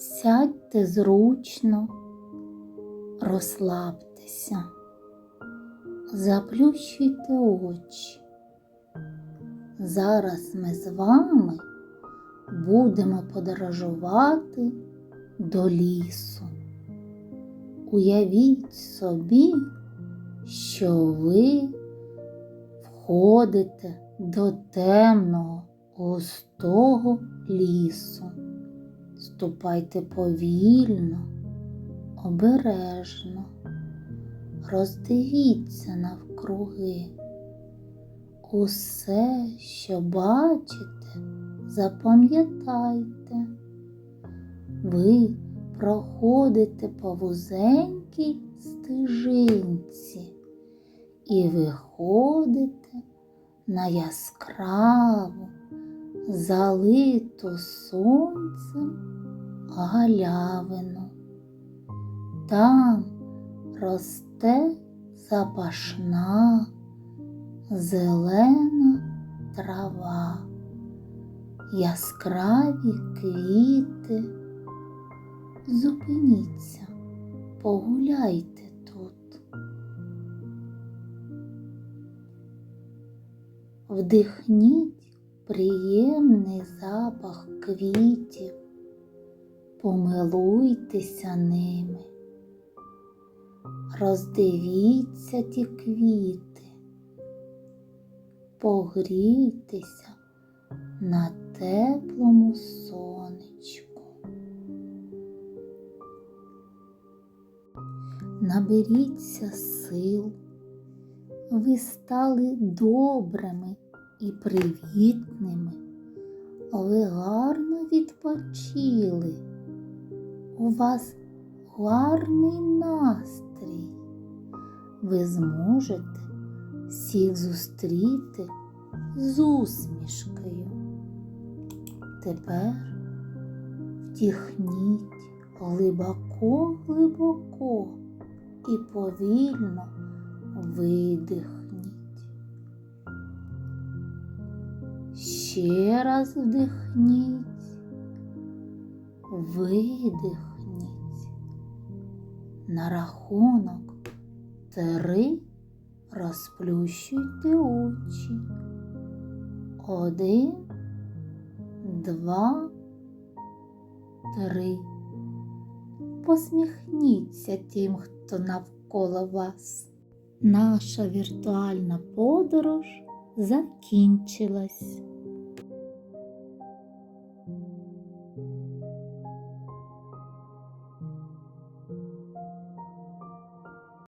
Сядьте зручно, розслабтеся, заплющуйте очі. Зараз ми з вами будемо подорожувати до лісу. Уявіть собі, що ви входите до темного густого лісу. Ступайте повільно, обережно, роздивіться навкруги. Усе, що бачите, запам'ятайте. Ви проходите по вузенькій стежинці і виходите на яскраву, залиту сонцем галявину. Там росте запашна зелена трава, яскраві квіти. Зупиніться, погуляйте тут. Вдихніть приємний запах квітів, помилуйтеся ними, роздивіться ті квіти, погрійтеся на теплому сонечку. Наберіться сил, ви стали добрими і привітними, ви гарно відпочили, у вас гарний настрій, ви зможете всіх зустріти з усмішкою. Тепер вдихніть глибоко-глибоко і повільно видихніть. Ще раз вдихніть, видихніть. На рахунок три розплющуйте очі. Один, два, три. Посміхніться тим, хто навколо вас. Наша віртуальна подорож закінчилась.